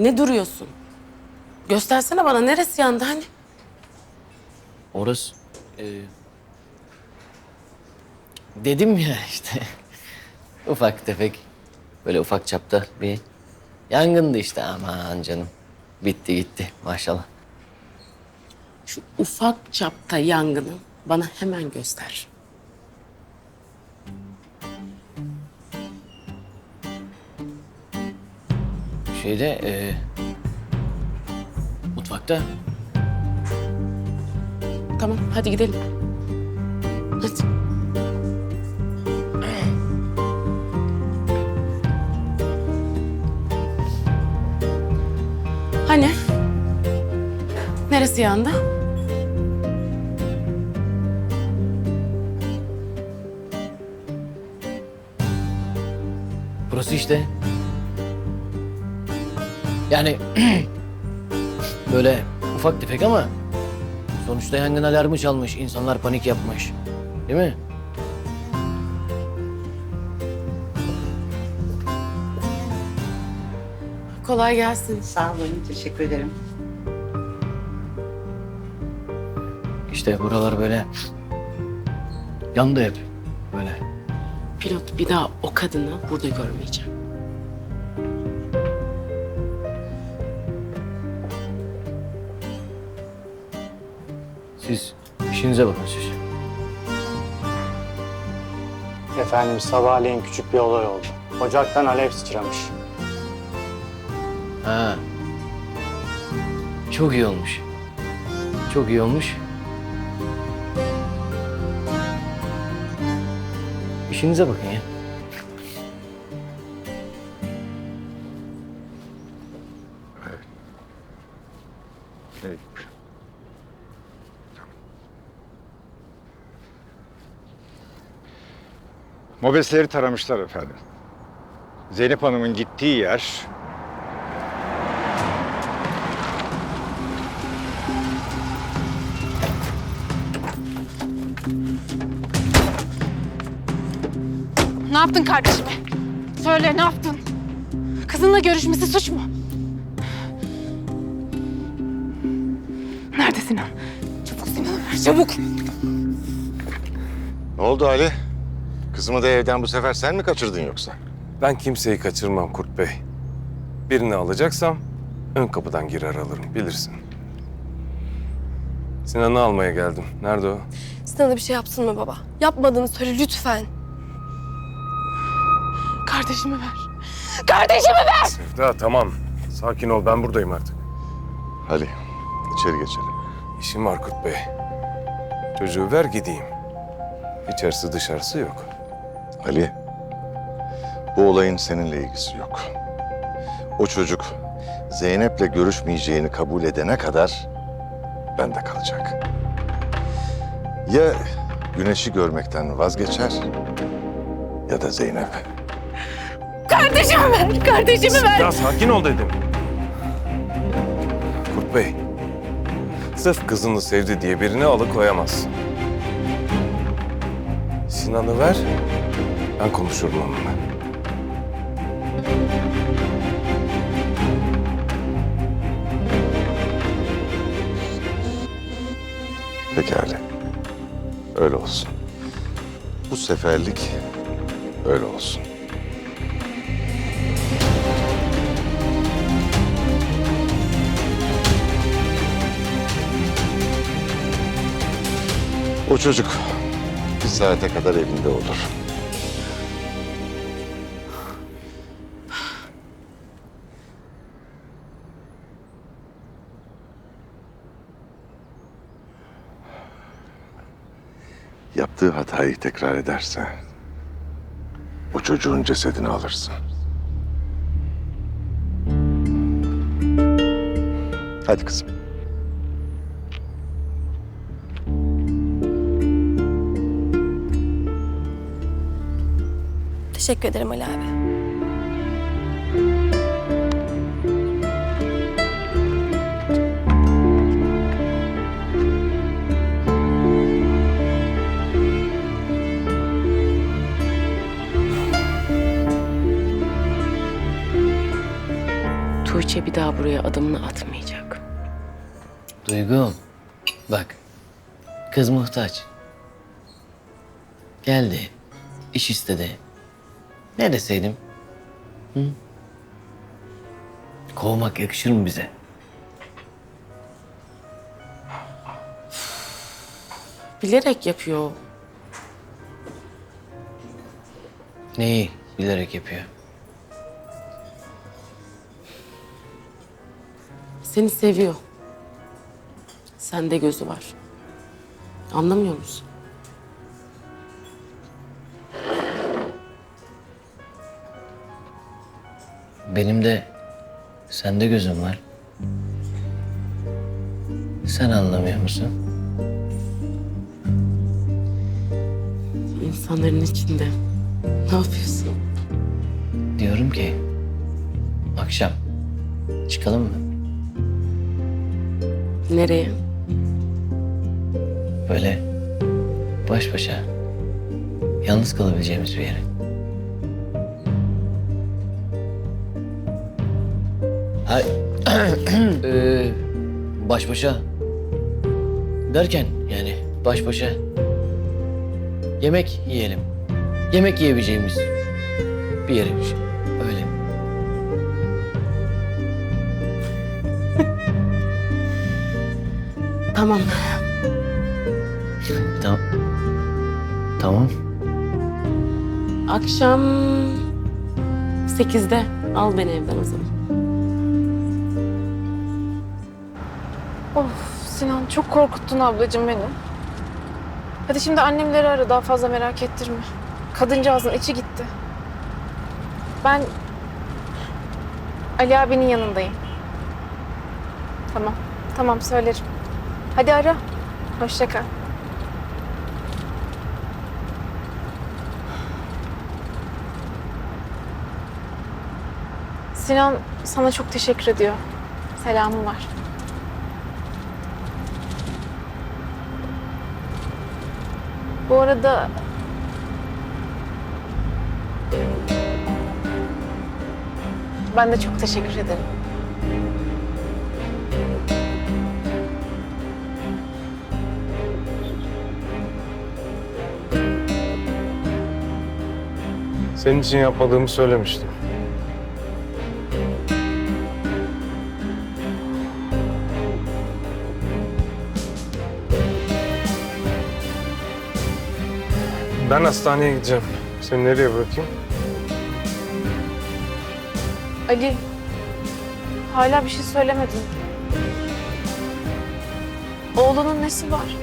Ne duruyorsun? Göstersene bana neresi yandı hani? Orası... e, dedim ya işte. ufak tefek. Böyle ufak çapta bir yangındı işte aman canım. Bitti gitti maşallah. Şu ufak çapta yangını bana hemen göster. Şeyde e, mutfakta Tamam hadi gidelim. Hadi. Hani? Neresi yandı? burası işte. Yani böyle ufak tefek ama sonuçta yangın alarmı çalmış. insanlar panik yapmış. Değil mi? Kolay gelsin. Sağ olun, teşekkür ederim. İşte buralar böyle yandı hep böyle. Pilot bir daha o kadını burada görmeyeceğim. Siz işinize bakın siz. Efendim sabahleyin küçük bir olay oldu. Ocaktan alev sıçramış. Ha. Çok iyi olmuş. Çok iyi olmuş. İşinize bakın ya. Mobesleri taramışlar efendim. Zeynep Hanım'ın gittiği yer Ne yaptın kardeşime? Söyle ne yaptın? Kızınla görüşmesi suç mu? Nerede Sinan? Çabuk Sinan'ı ver çabuk. Ne oldu Ali? Kızımı da evden bu sefer sen mi kaçırdın yoksa? Ben kimseyi kaçırmam Kurt Bey. Birini alacaksam ön kapıdan girer alırım bilirsin. Sinan'ı almaya geldim. Nerede o? Sinan'a bir şey yapsın mı baba? Yapmadığını söyle lütfen. Kardeşimi ver. Kardeşimi ver! Sevda tamam. Sakin ol ben buradayım artık. Ali, içeri geçelim. İşim var Kurt Bey. Çocuğu ver gideyim. İçerisi dışarısı yok. Ali, bu olayın seninle ilgisi yok. O çocuk Zeynep'le görüşmeyeceğini kabul edene kadar bende kalacak. Ya güneşi görmekten vazgeçer ya da Zeynep. Kardeşimi ver! Kardeşimi ver! Ya sakin ol dedim. Kurt Bey. Sırf kızını sevdi diye birini alıkoyamazsın. Sinan'ı ver. Ben konuşurum onunla. Peki Ali, öyle olsun. Bu seferlik öyle olsun. O çocuk bir saate kadar evinde olur. Yaptığı hatayı tekrar ederse o çocuğun cesedini alırsın. Hadi kızım. Teşekkür ederim Ali abi. Tuğçe bir daha buraya adımını atmayacak. Duygum. Bak. Kız muhtaç. Geldi. iş istedi. Ne deseydim? Hı? Kovmak yakışır mı bize? Bilerek yapıyor. Neyi bilerek yapıyor? Seni seviyor. Sende gözü var. Anlamıyor musun? Benim de sende gözüm var. Sen anlamıyor musun? İnsanların içinde. Ne yapıyorsun? Diyorum ki akşam çıkalım mı? Nereye? Böyle baş başa yalnız kalabileceğimiz bir yere. Hay Ee, baş başa derken yani baş başa yemek yiyelim. Yemek yiyebileceğimiz bir yere şey. Öyle. Tamam. Tamam. Tamam. Akşam sekizde al beni evden o zaman. Of Sinan çok korkuttun ablacığım beni. Hadi şimdi annemleri ara daha fazla merak ettirme. Kadıncağızın içi gitti. Ben Ali abinin yanındayım. Tamam, tamam söylerim. Hadi ara. Hoşça kal. Sinan sana çok teşekkür ediyor. Selamı var. Bu arada ben de çok teşekkür ederim. Senin için yapmadığımı söylemiştim. Ben hastaneye gideceğim. Seni nereye bırakayım? Ali, hala bir şey söylemedin. Oğlunun nesi var?